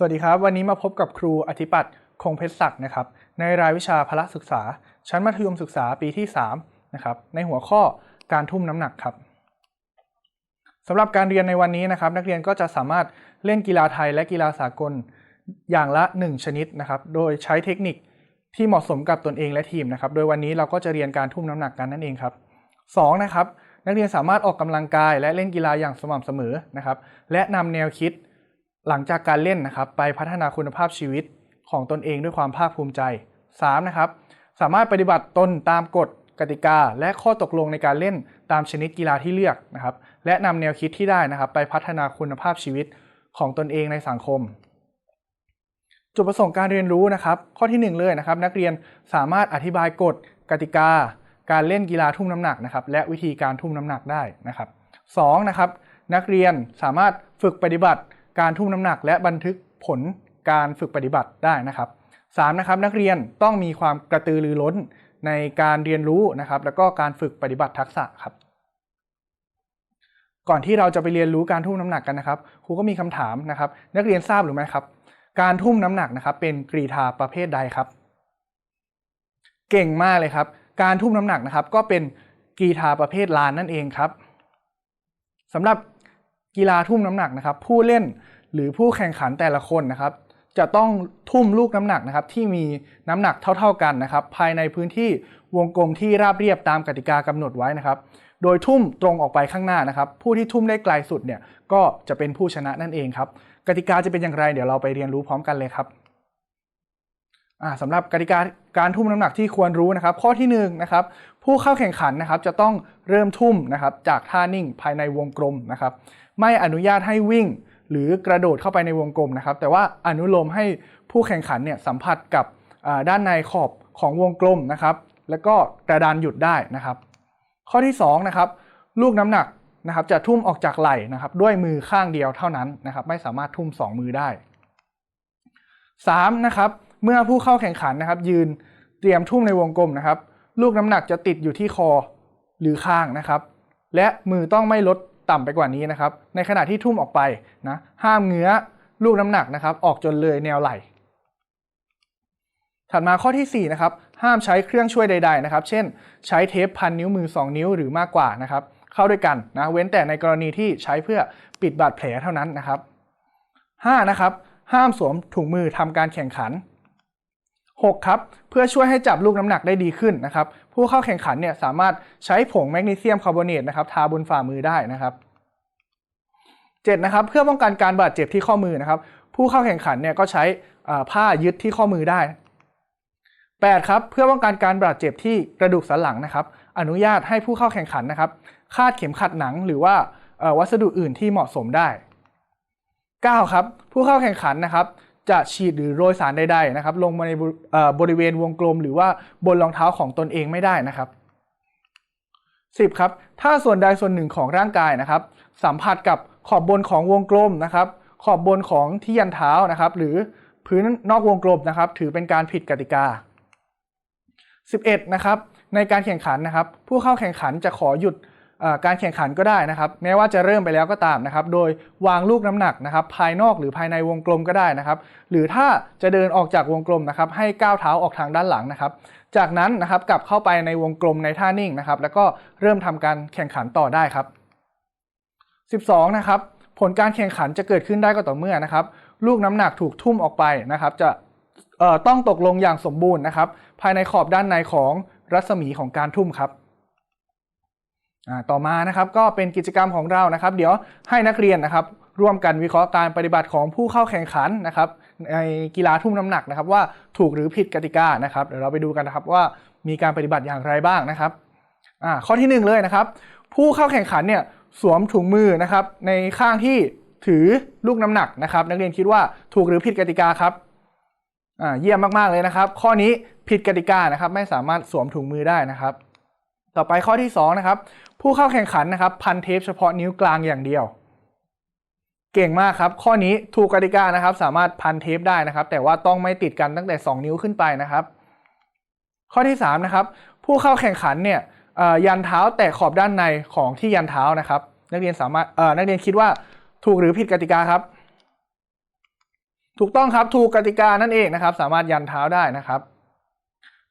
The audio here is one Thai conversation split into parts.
สวัสดีครับ วันนี้มาพบกับครูอธิปัตย์คงเพชรศักดิ์นะครับ ในรายวิชาพละศึกษา ชั้นมัธยมศึกษาปีที่3นะครับในหัวข้อการทุ่มน้ำหนักครับสำหรับการเรียนในวันนี้นะครับ นักเรียนก็จะสามารถเล่นกีฬาไทยและกีฬาสากลอย่างละ 1 ชนิดนะครับ โดยใช้เทคนิคที่เหมาะสมกับตนเองและทีมนะครับ โดยวันนี้เราก็จะเรียนการทุ่มน้ำหนักกันนั่นเองครับสองนะครับนักเรียนสามารถออกกำลังกายและเล่นกีฬาอย่างสม่ำเสมอนะครับ และนำแนวคิด หลังจากการเล่นนะครับไปพัฒนาคุณภาพชีวิตของตนเองด้วยความภาคภูมิใจ 3. นะครับสามารถปฏิบัติตนตามกฎกติกา และข้อตกลงในการเล่นตามชนิดกีฬาที่เลือกนะครับและนำแนวคิดที่ได้นะครับไปพัฒนาคุณภาพชีวิตของตนเองในสังคม จุดประสงค์การเรียนรู้นะครับ ข้อที่ 1 เลยนะครับ นักเรียนสามารถอธิบายกฎกติกา การเล่นกีฬาทุ่มน้ำหนักนะครับและวิธีการทุ่มน้ำหนักได้นะครับสองนะครับนักเรียนสามารถฝึกปฏิบัติ การทุ่มน้ำหนักและบันทึกผลการฝึกปฏิบัติได้นะครับสามนะครับนักเรียนต้องมีความกระตือรือร้นในการเรียนรู้นะครับ แล้วก็การฝึกปฏิบัติทักษะครับ ก่อนที่เราจะไปเรียนรู้การทุ่มน้ำหนักกันนะครับครูก็มีคำถามนะครับ นักเรียนทราบหรือไม่ครับ การทุ่มน้ำหนักนะครับ เป็นกรีฑาประเภทใดครับ เก่งมากเลยครับ การทุ่มน้ำหนักนะครับ ก็เป็นกีฬาประเภทลานนั่นเองครับสำหรับ กีฬาทุ่มน้ำหนักนะครับ ผู้เล่นหรือผู้แข่งขันแต่ละคนนะครับ จะต้องทุ่มลูกน้ำหนักนะครับ ที่มีน้ำหนักเท่า ๆกันนะครับ ภายในพื้นที่วงกลมที่ราบเรียบตามกติกากำหนดไว้นะครับ โดยทุ่มตรงออกไปข้างหน้านะครับ ผู้ที่ทุ่มได้ไกลสุดเนี่ยก็จะเป็นผู้ชนะนั่นเองครับกติกาจะเป็นอย่างไร เดี๋ยวเราไปเรียนรู้พร้อมกันเลยครับ สำหรับกติกาการทุ่มน้ำหนักที่ควรรู้นะครับ ข้อที่1นนะครับผู้เข้าแข่งขันนะครับจะต้องเริ่มทุ่มนะครับจากท่านิ่งภายในวงกลมนะครับ ไม่อนุญาตให้วิ่ง หรือกระโดดเข้าไปในวงกลมนะครับ แต่ว่าอนุโลมให้ผู้แข่งขันเนี่ยสัมผัสกับด้านในขอบของวงกลมนะครับ แล้วก็กระดานหยุดได้นะครับ ข้อที่2นะครับลูกน้ำหนักนะครับจะทุ่มออกจากไหล่นะครับ ด้วยมือข้างเดียวเท่านั้นนะครับ ไม่สามารถทุ่ม 2 มือได้ 3. นะครับ เมื่อผู้เข้าแข่งขันนะครับ ยืนเตรียมทุ่มในวงกลมนะครับ ลูกน้ำหนักจะติดอยู่ที่คอหรือข้างนะครับ และมือต้องไม่ลดต่ำไปกว่านี้นะครับ ในขณะที่ทุ่มออกไปนะห้ามเงื้อลูกน้ำหนักนะครับ ออกจนเลยแนวไหล่ถัดมาข้อที่4นะครับห้ามใช้เครื่องช่วยใด ๆนะครับ เช่น ใช้เทปพันนิ้วมือ 2 นิ้วหรือมากกว่านะครับ เข้าด้วยกันนะเว้นแต่ในกรณีที่ใช้เพื่อปิดบาดแผลเท่านั้นนะครับ 5. นะครับห้ามสวมถุงมือทำการแข่งขัน 6. ครับเพื่อช่วยให้จับลูกน้ำหนักได้ดีขึ้นนะครับผู้เข้าแข่งขันเนี่ยสามารถใช้ผงแมกนีเซียมคาร์บอเนตนะครับทาบนฝ่ามือได้นะครับ 7. นะครับเพื่อป้องกันการบาดเจ็บที่ข้อมือนะครับผู้เข้าแข่งขันเนี่ยก็ใช้ผ้ายึดที่ข้อมือได้ 8. ครับเพื่อป้องกันการบาดเจ็บที่กระดูกสันหลังนะครับ อนุญาตให้ผู้เข้าแข่งขันนะครับคาดเข็มขัดหนังหรือว่าวัสดุอื่นที่เหมาะสมได้ 9. ครับผู้เข้าแข่งขันนะครับ จะฉีดหรือโรยสารใดๆนะครับลงมาในบริเวณวงกลม หรือว่าบนรองเท้าของตนเองไม่ได้นะครับ 10. ครับถ้าส่วนใดส่วนหนึ่งของร่างกายนะครับ สัมผัสกับขอบบนของวงกลมนะครับ ขอบบนของที่ยันเท้านะครับ หรือพื้นนอกวงกลมนะครับ ถือเป็นการผิดกติกา 11. นะครับในการแข่งขันนะครับ ผู้เข้าแข่งขันจะขอหยุด การแข่งขันก็ได้นะครับ แม้ว่าจะเริ่มไปแล้วก็ตามนะครับ โดยวางลูกน้ำหนักนะครับ ภายนอกหรือภายในวงกลมก็ได้นะครับ หรือถ้าจะเดินออกจากวงกลมนะครับ ให้ก้าวเท้าออกทางด้านหลังนะครับ จากนั้นนะครับกลับเข้าไปในวงกลมในท่านิ่งนะครับ แล้วก็เริ่มทำการแข่งขันต่อได้ครับ 12 นะครับ ผลการแข่งขันจะเกิดขึ้นได้ก็ต่อเมื่อนะครับ ลูกน้ำหนักถูกทุ่มออกไปนะครับ จะต้องตกลงอย่างสมบูรณ์นะครับ ภายในขอบด้านในของรัศมีของการทุ่มครับ ต่อมานะครับก็เป็นกิจกรรมของเรานะครับ เดี๋ยวให้นักเรียนนะครับ ร่วมกันวิเคราะห์การปฏิบัติของผู้เข้าแข่งขันนะครับในกีฬาทุ่มน้ำหนักนะครับ ว่าถูกหรือผิดกติกานะครับเดี๋ยวเราไปดูกันนะครับว่ามีการปฏิบัติอย่างไรบ้างนะครับข้อที่ 1 เลยนะครับ ผู้เข้าแข่งขันเนี่ยสวมถุงมือนะครับ ในข้างที่ถือลูกน้ำหนักนะครับ นักเรียนคิดว่าถูกหรือผิดกติกาครับเยี่ยมมากๆเลยนะครับ ข้อนี้ผิดกติกานะครับ ไม่สามารถสวมถุงมือได้นะครับ ต่อไปข้อที่2นะครับผู้เข้าแข่งขันนะครับพันเทปเฉพาะนิ้วกลางอย่างเดียว เก่งมากครับ ข้อนี้ถูกกติกานะครับ สามารถพันเทปได้นะครับ แต่ว่าต้องไม่ติดกันตั้งแต่ 2 นิ้วขึ้นไปนะครับ ข้อที่3นะครับผู้เข้าแข่งขันเนี่ยยันเท้าแตะขอบด้านในของที่ยันเท้านะครับ นักเรียนสามารถนักเรียนคิดว่าถูกหรือผิดกติกาครับ ถูกต้องครับถูกกติกานั่นเองนะครับ สามารถยันเท้าได้นะครับ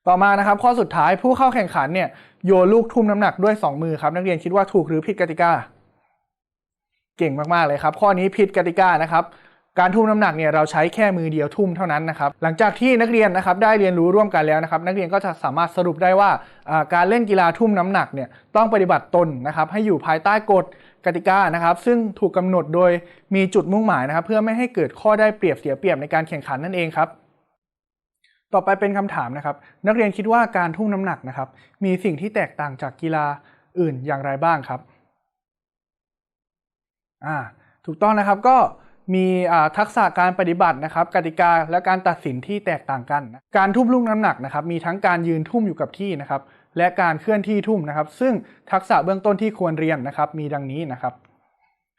ต่อมานะครับข้อสุดท้ายผู้เข้าแข่งขันเนี่ยโยนลูกทุ่มน้ำหนักด้วย 2 มือครับนักเรียนคิดว่าถูกหรือผิดกติกา เก่งมากๆเลยครับ ข้อนี้ผิดกติกานะครับการทุ่มน้ำหนักเนี่ยเราใช้แค่มือเดียวทุ่มเท่านั้นนะครับหลังจากที่นักเรียนนะครับได้เรียนรู้ร่วมกันแล้วนะครับ นักเรียนก็จะสามารถสรุปได้ว่าอ่าการเล่นกีฬาทุ่มน้ำหนักเนี่ยต้องปฏิบัติตนนะครับให้อยู่ภายใต้กฎกติกานะครับ ซึ่งถูกกำหนดโดยมีจุดมุ่งหมายนะครับ เพื่อไม่ให้เกิดข้อได้เปรียบเสียเปรียบในการแข่งขันนั่นเองครับ ต่อไปเป็นคำถามนะครับ นักเรียนคิดว่าการทุ่มน้ำหนักนะครับ มีสิ่งที่แตกต่างจากกีฬาอื่นอย่างไรบ้างครับอ่าถูกต้องนะครับก็มีทักษะการปฏิบัตินะครับ กติกาและการตัดสินที่แตกต่างกันนะการทุ่มลูกน้ำหนักนะครับ มีทั้งการยืนทุ่มอยู่กับที่นะครับ และการเคลื่อนที่ทุ่มนะครับ ซึ่งทักษะเบื้องต้นที่ควรเรียนนะครับ มีดังนี้นะครับ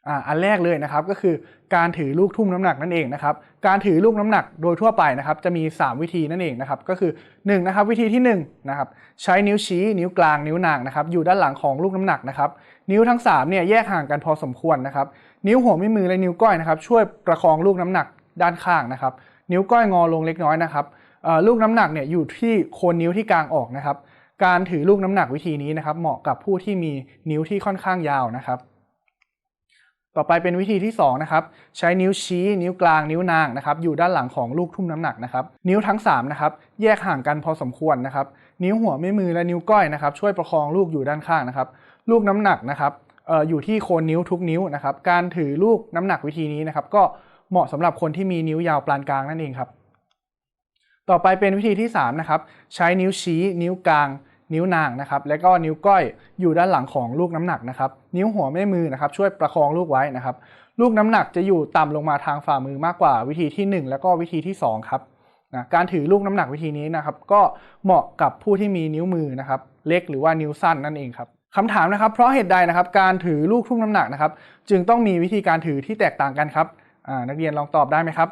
อ่าอันแรกเลยนะครับก็คือการถือลูกทุ่มน้ำหนักนั่นเองนะครับการถือลูกน้ำหนักโดยทั่วไปนะครับจะมี 3 วิธีนั่นเองนะครับก็คือ1นะครับวิธีที่1นะครับใช้นิ้วชี้นิ้วกลางนิ้วนางนะครับอยู่ด้านหลังของลูกน้ำหนักนะครับนิ้วทั้ง3เนี่ยแยกห่างกันพอสมควรนะครับนิ้วหัวแม่มือและนิ้วก้อยนะครับช่วยประคองลูกน้ำหนักด้านข้างนะครับนิ้วก้อยงอลงเล็กน้อยนะครับเอ่อลูกน้ำหนักเนี่ยอยู่ที่โคนนิ้วที่กลางออกนะครับการถือลูกน้ำหนักวิธีนี้นะครับเหมาะกับผู้ที่มีนิ้วที่ค่อนข้างยาวนะครับ ต่อไปเป็นวิธีที่2นะครับใช้นิ้วชี้ นิ้วกลางนิ้วนางนะครับอยู่ด้านหลังของลูกทุ่มน้ำหนักนะครับนิ้วทั้ง3นะครับแยกห่างกันพอสมควรนะครับนิ้วหัวแม่มือและนิ้วก้อยนะครับช่วยประคองลูกอยู่ด้านข้างนะครับลูกน้ำหนักนะครับอยู่ที่โคนนิ้วทุกนิ้วนะครับการถือลูกน้ำหนักวิธีนี้นะครับก็เหมาะสำหรับคนที่มีนิ้วยาวปานกลางนั่นเองครับต่อไปเป็นวิธีที่3นะครับใช้นิ้วชี้ นิ้วกลาง นิ้วนางนะครับและก็นิ้วก้อยอยู่ด้านหลังของลูกน้ำหนักนะครับนิ้วหัวแม่มือนะครับช่วยประคองลูกไว้นะครับลูกน้ำหนักจะอยู่ต่ำลงมาทางฝ่ามือมากกว่าวิธีที่ 1 แล้วก็วิธีที่2ครับนะการถือลูกน้ำหนักวิธีนี้นะครับก็เหมาะกับผู้ที่มีนิ้วมือนะครับเล็กหรือว่านิ้วสั้นนั่นเองครับคำถามนะครับเพราะเหตุใดนะครับการถือลูกทุ่มน้ำหนักนะครับ จึงต้องมีวิธีการถือที่แตกต่างกันครับนักเรียนลองตอบได้ไหมครับ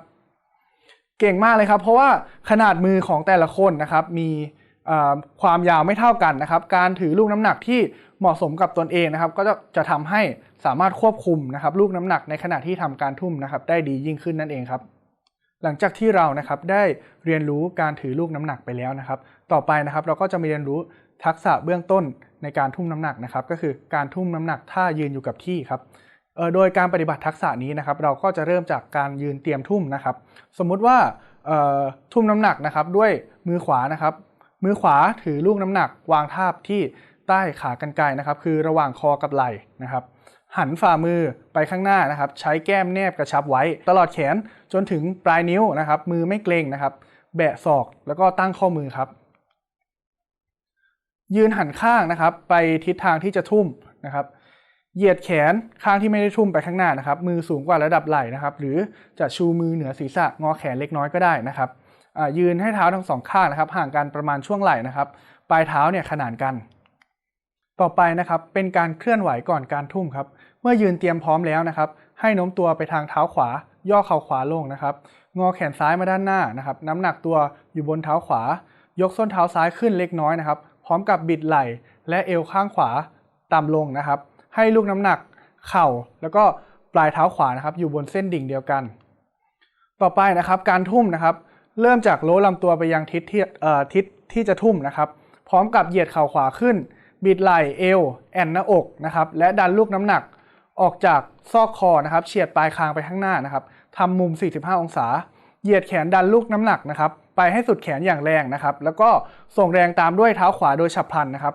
เก่งมากเลยครับ เพราะว่าขนาดมือของแต่ละคนนะครับมี ความยาวไม่เท่ากันนะครับ การถือลูกน้ำหนักที่เหมาะสมกับตนเองนะครับ ก็จะจะทำให้สามารถควบคุมนะครับ ลูกน้ำหนักในขณะที่ทำการทุ่มนะครับ ได้ดียิ่งขึ้นนั่นเองครับ หลังจากที่เรานะครับได้เรียนรู้การถือลูกน้ำหนักไปแล้วนะครับ ต่อไปนะครับเราก็จะมาเรียนรู้ทักษะเบื้องต้นในการทุ่มน้ำหนักนะครับ ก็คือการทุ่มน้ำหนักท่ายืนอยู่กับที่ครับโดยการปฏิบัติทักษะนี้นะครับ เราก็จะเริ่มจากการยืนเตรียมทุ่มนะครับ สมมุติว่าทุ่มน้ำหนักนะครับ ด้วยมือขวานะครับ มือขวาถือลูกน้ำหนัก วางทาบที่ใต้ขากรรไกรนะครับ คือระหว่างคอกับไหล่นะครับ หันฝ่ามือไปข้างหน้านะครับ ใช้แก้มแนบกระชับไว้ ตลอดแขนจนถึงปลายนิ้วนะครับ มือไม่เกร็งนะครับ แบะศอกแล้วก็ตั้งข้อมือครับ ยืนหันข้างนะครับ ไปทิศทางที่จะทุ่มนะครับเหยียดแขนข้างที่ไม่ได้ทุ่มไปข้างหน้านะครับ มือสูงกว่าระดับไหล่นะครับ หรือจะชูมือเหนือศีรษะงอแขนเล็กน้อยก็ได้นะครับ ยืนให้เท้าทั้งสองข้างนะครับ ห่างกันประมาณช่วงไหล่นะครับ ปลายเท้าเนี่ยขนานกัน ต่อไปนะครับเป็นการเคลื่อนไหวก่อนการทุ่มครับ เมื่อยืนเตรียมพร้อมแล้วนะครับ ให้โน้มตัวไปทางเท้าขวา ย่อเข่าขวาลงนะครับ งอแขนซ้ายมาด้านหน้านะครับ น้ำหนักตัวอยู่บนเท้าขวา ยกส้นเท้าซ้ายขึ้นเล็กน้อยนะครับ พร้อมกับบิดไหล่ และเอวข้างขวาต่ำลงนะครับ ให้ลูกน้ำหนักเข่าแล้วก็ปลายเท้าขวานะครับ อยู่บนเส้นดิ่งเดียวกัน ต่อไปนะครับ การทุ่มนะครับ เริ่มจากโล้ลำตัวไปยังทิศที่เอ่อทิศที่จะทุ่มนะครับ พร้อมกับเหยียดเข่าขวาขึ้น บิดไหล่เอว แอนหน้าอกนะครับและดันลูกน้ำหนักออกจากซอกคอนะครับเฉียดปลายคางไปข้างหน้านะครับทำมุม 45 องศา เหยียดแขนดันลูกน้ำหนักนะครับไปให้สุดแขนอย่างแรงนะครับ แล้วก็ส่งแรงตามด้วยเท้าขวาโดยฉับพลันนะครับ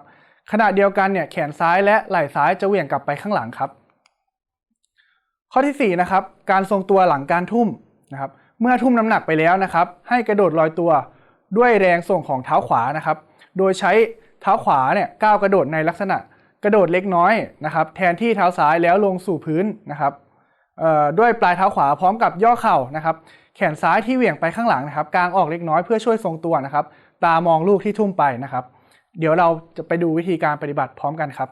ขณะเดียวกันเนี่ยแขนซ้ายและไหล่ซ้ายจะเหวี่ยงกลับไปข้างหลังครับ ข้อที่4นะครับการทรงตัวหลังการทุ่มนะครับ เมื่อทุ่มน้ำหนักไปแล้วนะครับ ให้กระโดดลอยตัวด้วยแรงส่งของเท้าขวานะครับ โดยใช้เท้าขวาเนี่ยก้าวกระโดดในลักษณะกระโดดเล็กน้อยนะครับ แทนที่เท้าซ้ายแล้วลงสู่พื้นนะครับด้วยปลายเท้าขวาพร้อมกับย่อเข่านะครับ แขนซ้ายที่เหวี่ยงไปข้างหลังนะครับกางออกเล็กน้อยเพื่อช่วยทรงตัวนะครับ ตามองลูกที่ทุ่มไปนะครับ เดี๋ยวเราจะไปดูวิธีการปฏิบัติพร้อมกันครับ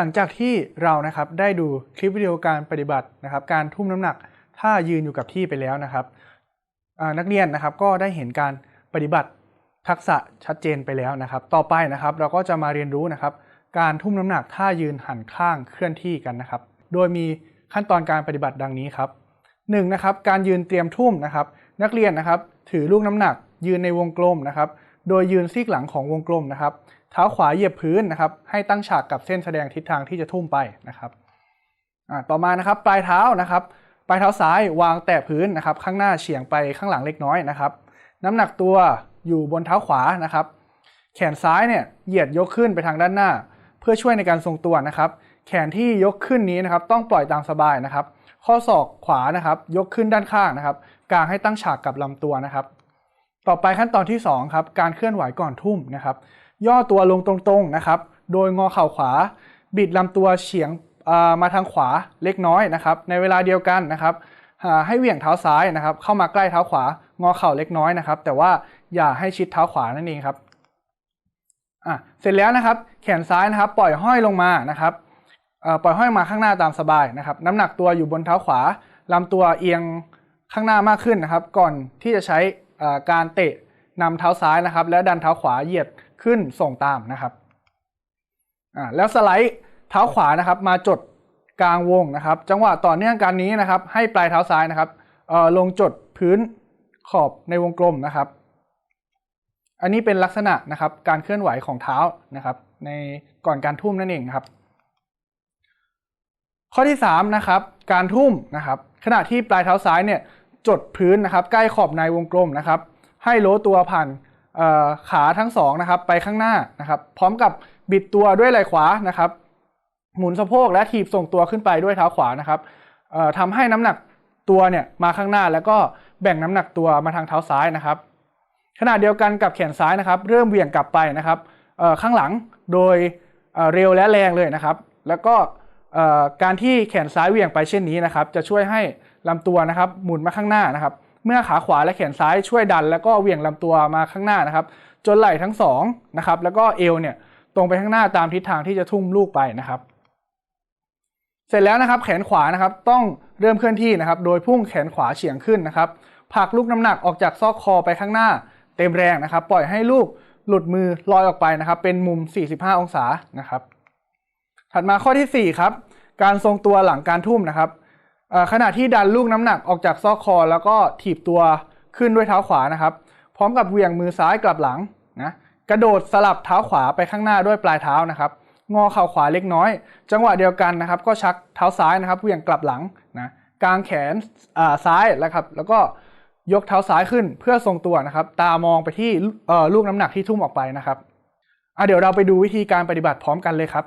หลังจากที่เรานะครับได้ดูคลิปวิดีโอการปฏิบัตินะครับ การทุ่มน้ำหนักถ้ายืนอยู่กับที่ไปแล้วนะครับนักเรียนนะครับก็ได้เห็นการปฏิบัติทักษะชัดเจนไปแล้วนะครับ ต่อไปนะครับเราก็จะมาเรียนรู้นะครับ การทุ่มน้ำหนักท่ายืนหันข้างเคลื่อนที่กันนะครับ โดยมีขั้นตอนการปฏิบัติดังนี้ครับหนึ่งนะครับการยืนเตรียมทุ่มนะครับ นักเรียนนะครับ ถือลูกน้ำหนักยืนในวงกลมนะครับ โดยยืนซีกหลังของวงกลมนะครับ เท้าขวาเหยียบพื้นนะครับ ให้ตั้งฉากกับเส้นแสดงทิศทางที่จะทุ่มไปนะครับต่อมานะครับปลายเท้านะครับปลายเท้าซ้ายวางแตะพื้นนะครับ ข้างหน้าเฉียงไปข้างหลังเล็กน้อยนะครับ น้ำหนักตัวอยู่บนเท้าขวานะครับ แขนซ้ายเนี่ยเหยียดยกขึ้นไปทางด้านหน้า เพื่อช่วยในการทรงตัวนะครับ แขนที่ยกขึ้นนี้นะครับ ต้องปล่อยตามสบายนะครับ ข้อศอกขวานะครับ ยกขึ้นด้านข้างนะครับกางให้ตั้งฉากกับลำตัวนะครับ ต่อไปขั้นตอนที่2ครับการเคลื่อนไหวก่อนทุ่มนะครับ ย่อตัวลงตรงๆนะครับ โดยงอเข่าขวา บิดลำตัวเฉียงมาทางขวาเล็กน้อยนะครับ ในเวลาเดียวกันนะครับให้เหวี่ยงเท้าซ้ายนะครับ เข้ามาใกล้เท้าขวางอเข่าเล็กน้อยนะครับ แต่ว่าอย่าให้ชิดเท้าขวานั่นเองครับอะเสร็จแล้วนะครับ แขนซ้ายนะครับ ปล่อยห้อยลงมานะครับปล่อยห้อยมาข้างหน้าตามสบายนะครับ น้ำหนักตัวอยู่บนเท้าขวาลำตัวเอียงข้างหน้ามากขึ้นนะครับ ก่อนที่จะใช้การเตะนำเท้าซ้ายนะครับ และดันเท้าขวาเหยียด ขึ้นส่งตามนะครับอ่าแล้วสไลด์เท้าขวานะครับ มาจดกลางวงนะครับ จังหวะต่อเนื่องกันนี้นะครับ ให้ปลายเท้าซ้ายนะครับเอ่อลงจดพื้นขอบในวงกลมนะครับ อันนี้เป็นลักษณะนะครับการเคลื่อนไหวของเท้านะครับ ในก่อนการทุ่มนั่นเองครับ ข้อที่3นะครับการทุ่มนะครับ ขณะที่ปลายเท้าซ้ายเนี่ยจดพื้นนะครับ ใกล้ขอบในวงกลมนะครับ ให้โล้ตัวผ่าน ขาทั้งสองนะครับไปข้างหน้านะครับพร้อมกับบิดตัวด้วยไหล่ขวานะครับหมุนสะโพกและถีบส่งตัวขึ้นไปด้วยเท้าขวานะครับทำให้น้ำหนักตัวเนี่ยมาข้างหน้าแล้วก็แบ่งน้ำหนักตัวมาทางเท้าซ้ายนะครับ ขณะเดียวกันกับแขนซ้ายนะครับ เริ่มเหวี่ยงกลับไปนะครับข้างหลังโดยเร็วและแรงเลยนะครับ แล้วก็การที่แขนซ้ายเหวี่ยงไปเช่นนี้นะครับ จะช่วยให้ลำตัวนะครับ หมุนมาข้างหน้านะครับ เมื่อขาขวาและแขนซ้ายช่วยดัน แล้วก็เหวี่ยงลำตัวมาข้างหน้านะครับ จนไหล่ทั้งสองนะครับ แล้วก็เอวเนี่ยตรงไปข้างหน้าตามทิศทางที่จะทุ่มลูกไปนะครับ เสร็จแล้วนะครับแขนขวานะครับต้องเริ่มเคลื่อนที่นะครับ โดยพุ่งแขนขวาเฉียงขึ้นนะครับผลักลูกน้ำหนักออกจากซอกคอไปข้างหน้า เต็มแรงนะครับ ปล่อยให้ลูกหลุดมือลอยออกไปนะครับ เป็นมุม 45 องศานะครับ ถัดมาข้อที่ 4 ครับ การทรงตัวหลังการทุ่มนะครับ ขณะที่ดันลูกน้ำหนักออกจากซอกคอ แล้วก็ถีบตัวขึ้นด้วยเท้าขวานะครับ พร้อมกับเหวี่ยงมือซ้ายกลับหลังนะกระโดดสลับเท้าขวาไปข้างหน้าด้วยปลายเท้านะครับงอเข่าขวาเล็กน้อย จังหวะเดียวกันนะครับ ก็ชักเท้าซ้ายนะครับเหวี่ยงกลับหลังนะกางแขนอ่าซ้ายแล้วครับ แล้วก็ยกเท้าซ้ายขึ้นเพื่อทรงตัวนะครับ ตามองไปที่เออลูกน้ำหนักที่ทุ่มออกไปนะครับเดี๋ยวเราไปดูวิธีการปฏิบัติพร้อมกันเลยครับ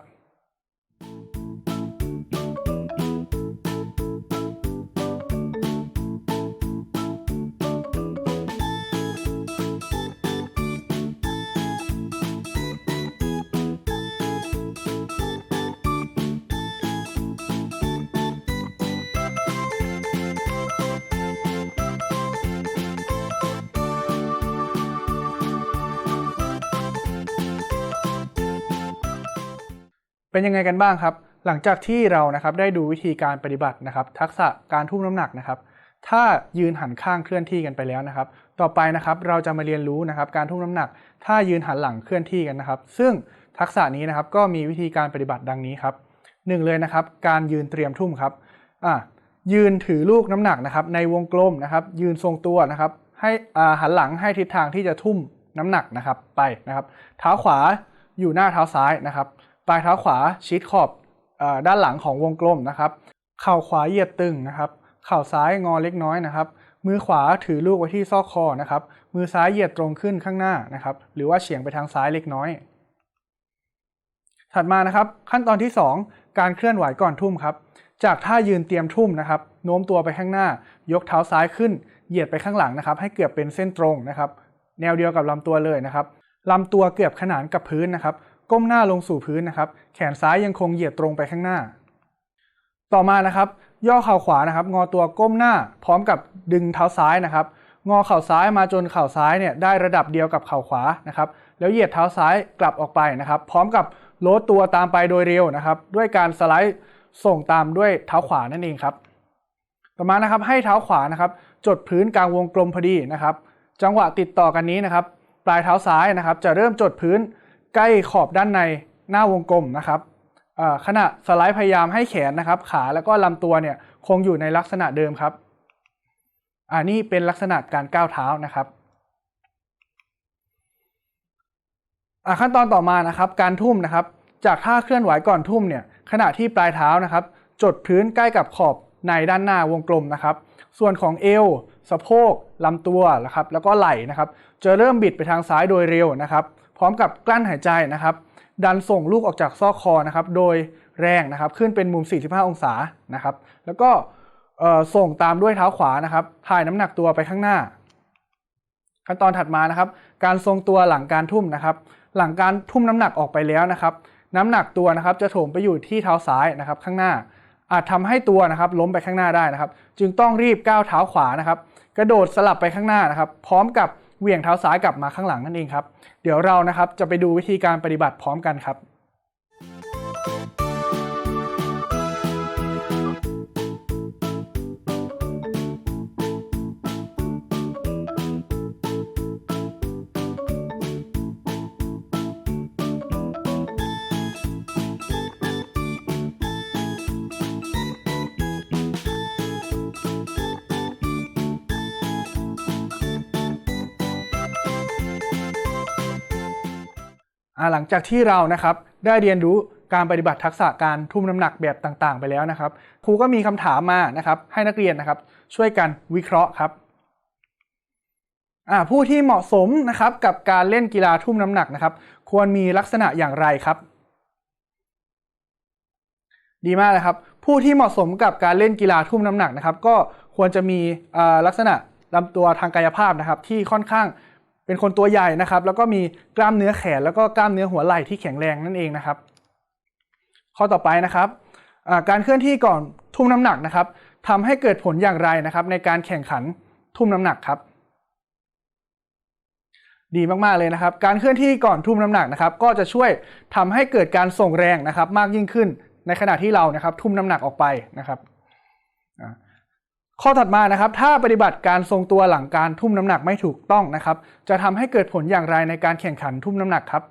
เป็นยังไงกันบ้างครับ หลังจากที่เรานะครับได้ดูวิธีการปฏิบัตินะครับ ทักษะการทุ่มน้ำหนักนะครับ ถ้ายืนหันข้างเคลื่อนที่กันไปแล้วนะครับ ต่อไปนะครับเราจะมาเรียนรู้นะครับการทุ่มน้ำหนัก ถ้ายืนหันหลังเคลื่อนที่กันนะครับ ซึ่งทักษะนี้นะครับก็มีวิธีการปฏิบัติดังนี้ครับหนึ่งเลยนะครับ การยืนเตรียมทุ่มครับอ่ายืนถือลูกน้ำหนักนะครับ ในวงกลมนะครับ ยืนทรงตัวนะครับ ให้อ่าหันหลังให้ทิศทางที่จะทุ่มน้ำหนักนะครับไปนะครับ เท้าขวาอยู่หน้าเท้าซ้ายนะครับ ปลายเท้าขวาชิดขอบอด้านหลังของวงกลมนะครับ เข่าขวาเหยียดตึงนะครับ เข่าซ้ายงอเล็กน้อยนะครับ มือขวาถือลูกไว้ที่ซอกคอนะครับ มือซ้ายเหยียดตรงขึ้นข้างหน้านะครับ หรือว่าเฉียงไปทางซ้ายเล็กน้อย ถัดมานะครับ ขั้นตอนที่ 2 การเคลื่อนไหวก่อนทุ่มครับ จากท่ายืนเตรียมทุ่มนะครับ โน้มตัวไปข้างหน้า ยกเท้าซ้ายขึ้น เหยียดไปข้างหลังนะครับ ให้เกือบเป็นเส้นตรงนะครับ แนวเดียวกับลำตัวเลยนะครับลำตัวเกือบขนานกับพื้นนะครับ ก้มหน้าลงสู่พื้นนะครับ แขนซ้ายยังคงเหยียดตรงไปข้างหน้า ต่อมานะครับ ย่อเข่าขวานะครับ งอตัวก้มหน้าพร้อมกับดึงเท้าซ้ายนะครับ งอเข่าซ้ายมาจนเข่าซ้ายเนี่ยได้ระดับเดียวกับเข่าขวานะครับ แล้วเหยียดเท้าซ้ายกลับออกไปนะครับ พร้อมกับโลดตัวตามไปโดยเร็วนะครับ ด้วยการสไลด์ส่งตามด้วยเท้าขวานั่นเองครับ ต่อมานะครับให้เท้าขวานะครับ จดพื้นกลางวงกลมพอดีนะครับ จังหวะติดต่อกันนี้นะครับ ปลายเท้าซ้ายนะครับ จะเริ่มจดพื้น ใกล้ขอบด้านในหน้าวงกลมนะครับขณะสไลด์พยายามให้แขนนะครับ ขาแล้วก็ลำตัวเนี่ยคงอยู่ในลักษณะเดิมครับอ่านี่เป็นลักษณะการก้าวเท้านะครับขั้นตอนต่อมานะครับ การทุ่มนะครับ จากท่าเคลื่อนไหวก่อนทุ่มเนี่ยขณะที่ปลายเท้านะครับ จดพื้นใกล้กับขอบในด้านหน้าวงกลมนะครับ ส่วนของเอวสะโพกลำตัวนะครับ แล้วก็ไหล่นะครับ จะเริ่มบิดไปทางซ้ายโดยเร็วนะครับ ร้อมกับกลั้นหายใจนะครับ ดันส่งลูกออกจากซอกคอนะครับ โดยแรงนะครับ ขึ้นเป็นมุม 45 องศานะครับ แล้วก็ส่งตามด้วยเท้าขวานะครับถ่ายน้ำหนักตัวไปข้างหน้า ขั้นตอนถัดมานะครับ การทรงตัวหลังการทุ่มนะครับ หลังการทุ่มน้ำหนักออกไปแล้วนะครับ น้ำหนักตัวนะครับจะโถมไปอยู่ที่เท้าซ้ายนะครับ ข้างหน้า อาจทำให้ตัวนะครับล้มไปข้างหน้าได้นะครับ จึงต้องรีบก้าวเท้าขวานะครับ กระโดดสลับไปข้างหน้านะครับ พร้อมกับ เหวี่ยงเท้าซ้ายกลับมาข้างหลังนั่นเองครับ เดี๋ยวเรานะครับจะไปดูวิธีการปฏิบัติพร้อมกันครับ หลังจากที่เรานะครับได้เรียนรู้การปฏิบัติทักษะการทุ่มน้ำหนักแบบต่างๆ ไปแล้วนะครับ ครูก็มีคำถามมานะครับ ให้นักเรียนนะครับ ช่วยกันวิเคราะห์ครับผู้ที่เหมาะสมนะครับกับการเล่นกีฬาทุ่มน้ำหนักนะครับ ควรมีลักษณะอย่างไรครับ ดีมากเลยครับ ผู้ที่เหมาะสมกับการเล่นกีฬาทุ่มน้ำหนักนะครับ ก็ควรจะมีลักษณะลำตัวทางกายภาพนะครับ ที่ค่อนข้าง เป็นคนตัวใหญ่นะครับ แล้วก็มีกล้ามเนื้อแขน แล้วก็กล้ามเนื้อหัวไหล่ที่แข็งแรงนั่นเองนะครับ ข้อต่อไปนะครับการเคลื่อนที่ก่อนทุ่มน้ำหนักนะครับทำให้เกิดผลอย่างไรนะครับ ในการแข่งขันทุ่มน้ำหนักครับ ดีมากๆเลยนะครับ การเคลื่อนที่ก่อนทุ่มน้ำหนักนะครับ ก็จะช่วยทำให้เกิดการส่งแรงนะครับ มากยิ่งขึ้นในขณะที่เรานะครับ ทุ่มน้ำหนักออกไปนะครับ ข้อถัดมานะครับ ถ้าปฏิบัติการทรงตัวหลังการทุ่มน้ำหนักไม่ถูกต้องนะครับ จะทำให้เกิดผลอย่างไรในการแข่งขันทุ่มน้ำหนักครับ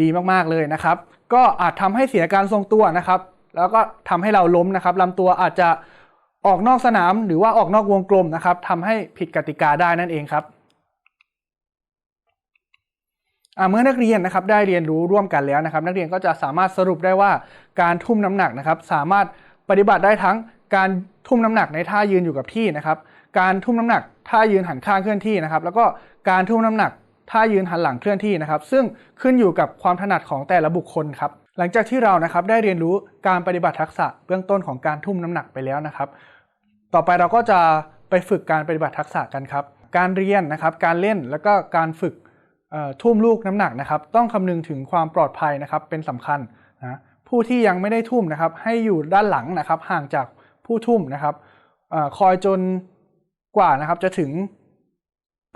ดีมากๆเลยนะครับ ก็อาจทำให้เสียการทรงตัวนะครับ แล้วก็ทำให้เราล้มนะครับลำตัวอาจจะออกนอกสนามหรือว่าออกนอกวงกลมนะครับทำให้ผิดกติกาได้นั่นเองครับเมื่อนักเรียนนะครับได้เรียนรู้ร่วมกันแล้วนะครับ นักเรียนก็จะสามารถสรุปได้ว่าการทุ่มน้ำหนักนะครับ สามารถ ปฏิบัติได้ทั้งการทุ่มน้ำหนักในท่ายืนอยู่กับที่นะครับ การทุ่มน้ำหนักท่ายืนหันข้างเคลื่อนที่นะครับ แล้วก็การทุ่มน้ำหนักท่ายืนหันหลังเคลื่อนที่นะครับ ซึ่งขึ้นอยู่กับความถนัดของแต่ละบุคคลครับ หลังจากที่เรานะครับได้เรียนรู้การปฏิบัติทักษะเบื้องต้นของการทุ่มน้ำหนักไปแล้วนะครับ ต่อไปเราก็จะไปฝึกการปฏิบัติทักษะกันครับ การเรียนนะครับ การเล่นแล้วก็การฝึกทุ่มลูกน้ำหนักนะครับ ต้องคำนึงถึงความปลอดภัยนะครับเป็นสำคัญนะ ผู้ที่ยังไม่ได้ทุ่มนะครับ ให้อยู่ด้านหลังนะครับห่างจากผู้ทุ่มนะครับอคอยจนกว่านะครับจะถึง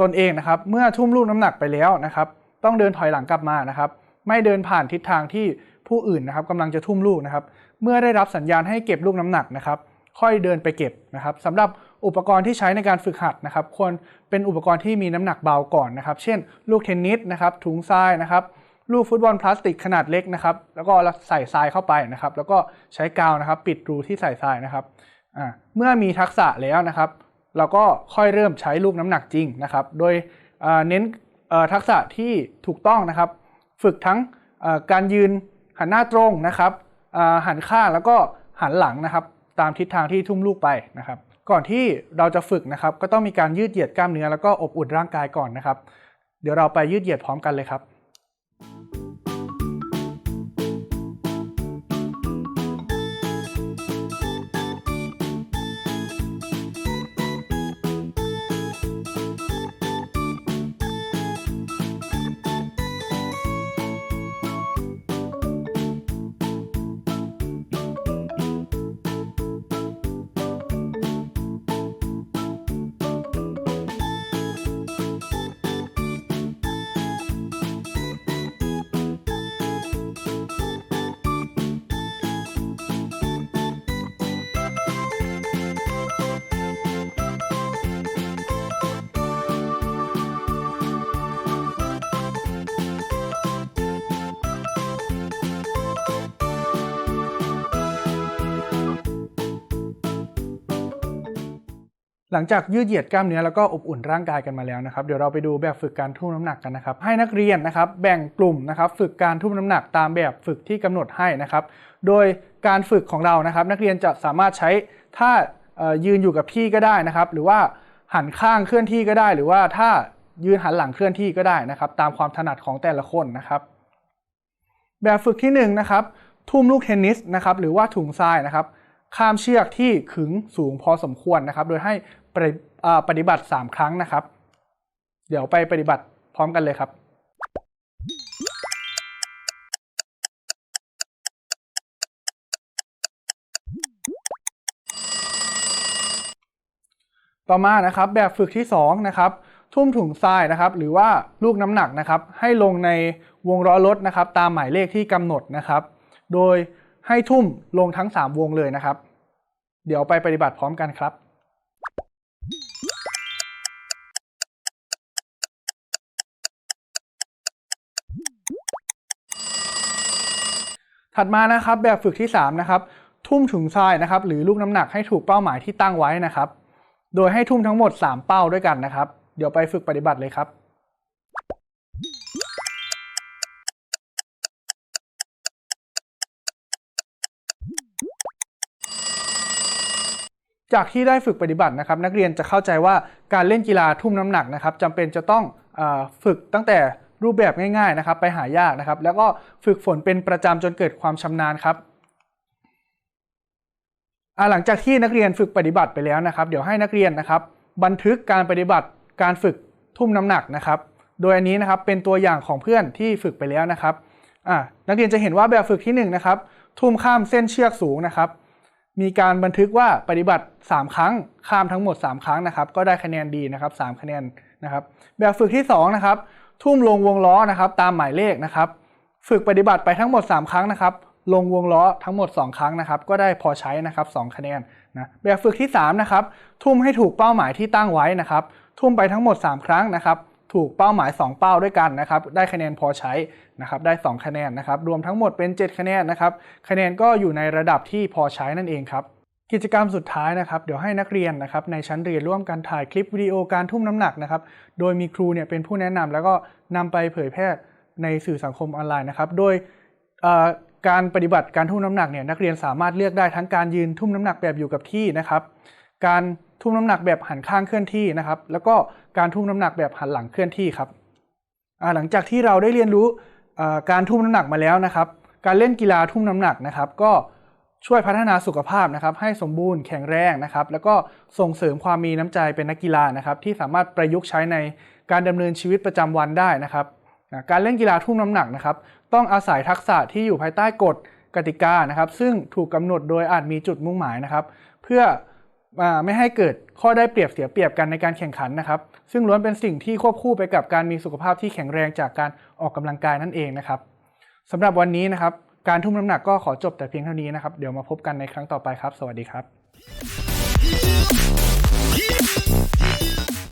ตนเองนะครับ เมื่อทุ่มลูกน้ำหนักไปแล้วนะครับ ต้องเดินถอยหลังกลับมานะครับ ไม่เดินผ่านทิศทางที่ผู้อื่นนะครับกำลังจะทุ่มลูกนะครับ เมื่อได้รับสัญญาณให้เก็บลูกน้ำหนักนะครับ ค่อยเดินไปเก็บนะครับสำหรับอุปกรณ์ที่ใช้ในการฝึกหัดนะครับ ควรเป็นอุปกรณ์ที่มีน้ำหนักเบาก่อนนะครับ เช่น ลูกเทนนิสนะครับถุงทรายนะครับ ลูกฟุตบอลพลาสติกขนาดเล็กนะครับ แล้วก็ใส่ทรายเข้าไปนะครับ แล้วก็ใช้กาวนะครับ ปิดรูที่ใส่ทรายนะครับเมื่อมีทักษะแล้วนะครับ เราก็ค่อยเริ่มใช้ลูกน้ำหนักจริงนะครับ โดยเน้นทักษะที่ถูกต้องนะครับ ฝึกทั้งการยืนหันหน้าตรงนะครับหันข้างแล้วก็หันหลังนะครับ ตามทิศทางที่ทุ่มลูกไปนะครับ ก่อนที่เราจะฝึกนะครับ ก็ต้องมีการยืดเหยียดกล้ามเนื้อแล้วก็อบอุ่นร่างกายก่อนนะครับ เดี๋ยวเราไปยืดเหยียดพร้อมกันเลยครับ หลังจากยืดเหยียดกล้ามเนื้อแล้วก็อบอุ่นร่างกายกันมาแล้วนะครับเดี๋ยวเราไปดูแบบฝึกการทุ่มน้ำหนักกันนะครับ ให้นักเรียนนะครับแบ่งกลุ่มนะครับฝึกการทุ่มน้ำหนักตามแบบฝึกที่กำหนดให้นะครับ โดยการฝึกของเรานะครับ นักเรียนจะสามารถใช้ท่ายืนอยู่กับที่ก็ได้นะครับ หรือว่าหันข้างเคลื่อนที่ก็ได้ หรือว่าถ้ายืนหันหลังเคลื่อนที่ก็ได้นะครับ ตามความถนัดของแต่ละคนนะครับ แบบฝึกที่หนึ่งนะครับทุ่มลูกเทนนิสนะครับหรือว่าถุงทรายนะครับข้ามเชือกที่ขึงสูงพอสมควรนะครับ โดยให้ ปฏิอ่าปฏิบัติ 3 ครั้งนะครับ เดี๋ยวไปปฏิบัติพร้อมกันเลยครับต่อมานะครับแบบฝึกที่2นะครับทุ่มถุงทรายนะครับ หรือว่าลูกน้ำหนักนะครับ ให้ลงในวงล้อรถนะครับ ตามหมายเลขที่กำหนดนะครับ โดยให้ทุ่มลงทั้ง 3 วงเลยนะครับ เดี๋ยวไปปฏิบัติพร้อมกันครับ ถัดมานะครับแบบฝึกที่3นะครับทุ่มถุงทรายนะครับหรือลูกน้ำหนักให้ถูกเป้าหมายที่ตั้งไว้นะครับ โดยให้ทุ่มทั้งหมด 3 เป้าด้วยกันนะครับ เดี๋ยวไปฝึกปฏิบัติเลยครับจากที่ได้ฝึกปฏิบัตินะครับ นักเรียนจะเข้าใจว่าการเล่นกีฬาทุ่มน้ำหนักนะครับจำเป็นจะต้องอฝึกตั้งแต่ รูปแบบง่ายๆนะครับ ไปหายากนะครับ แล้วก็ฝึกฝนเป็นประจำจนเกิดความชำนาญครับหลังจากที่นักเรียนฝึกปฏิบัติไปแล้วนะครับ เดี๋ยวให้นักเรียนนะครับ บันทึกการปฏิบัติการฝึกทุ่มน้ำหนักนะครับ โดยอันนี้นะครับเป็นตัวอย่างของเพื่อนที่ฝึกไปแล้วนะครับนักเรียนจะเห็นว่าแบบฝึกที่1นะครับ ทุ่มข้ามเส้นเชือกสูงนะครับ มีการบันทึกว่าปฏิบัติ 3 ครั้งข้ามทั้งหมด 3 ครั้งนะครับ ก็ได้คะแนนดีนะครับ3คะแนนนะครับ แบบฝึกที่2นะครับ ทุ่มลงวงล้อนะครับ ตามหมายเลขนะครับ ฝึกปฏิบัติไปทั้งหมด 3 ครั้งนะครับ ลงวงล้อทั้งหมด 2 ครั้งนะครับ ก็ได้พอใช้นะครับ2คะแนนนะแบบฝึกที่3นะครับทุ่มให้ถูกเป้าหมายที่ตั้งไว้นะครับ ทุ่มไปทั้งหมด 3 ครั้งนะครับ ถูกเป้าหมาย 2 เป้าด้วยกันนะครับ ได้คะแนนพอใช้นะครับ ได้ 2 คะแนนนะครับ รวมทั้งหมดเป็น 7 คะแนนนะครับ คะแนนก็อยู่ในระดับที่พอใช้นั่นเองครับ กิจกรรมสุดท้ายนะครับ เดี๋ยวให้นักเรียนนะครับในชั้นเรียนร่วมกันถ่ายคลิปวิดีโอการทุ่มน้ำหนักนะครับ โดยมีครูเนี่ยเป็นผู้แนะนำแล้วก็นำไปเผยแพร่ในสื่อสังคมออนไลน์นะครับ โดยการปฏิบัติการทุ่มน้ำหนักเนี่ยนักเรียนสามารถเลือกได้ทั้งการยืนทุ่มน้ำหนักแบบอยู่กับที่นะครับ การทุ่มน้ำหนักแบบหันข้างเคลื่อนที่นะครับ แล้วก็การทุ่มน้ำหนักแบบหันหลังเคลื่อนที่ครับหลังจากที่เราได้เรียนรู้การทุ่มน้ำหนักมาแล้วนะครับ การเล่นกีฬาทุ่มน้ำหนักนะครับ ก็ ช่วยพัฒนาสุขภาพนะครับให้สมบูรณ์แข็งแรงนะครับแล้วก็ส่งเสริมความมีน้ำใจเป็นนักกีฬานะครับที่สามารถประยุกต์ใช้ในการดำเนินชีวิตประจำวันได้นะครับการเล่นกีฬาทุ่มน้ำหนักนะครับต้องอาศัยทักษะที่อยู่ภายใต้กฎกติกานะครับ ซึ่งถูกกำหนดโดยอาจมีจุดมุ่งหมายนะครับ เพื่อไม่ให้เกิดข้อได้เปรียบเสียเปรียบกันในการแข่งขันนะครับ ซึ่งล้วนเป็นสิ่งที่ควบคู่ไปกับการมีสุขภาพที่แข็งแรงจากการออกกำลังกายนั่นเองนะครับสำหรับวันนี้นะครับ การทุ่มน้ำหนักก็ขอจบแต่เพียงเท่านี้นะครับ เดี๋ยวมาพบกันในครั้งต่อไปครับ สวัสดีครับ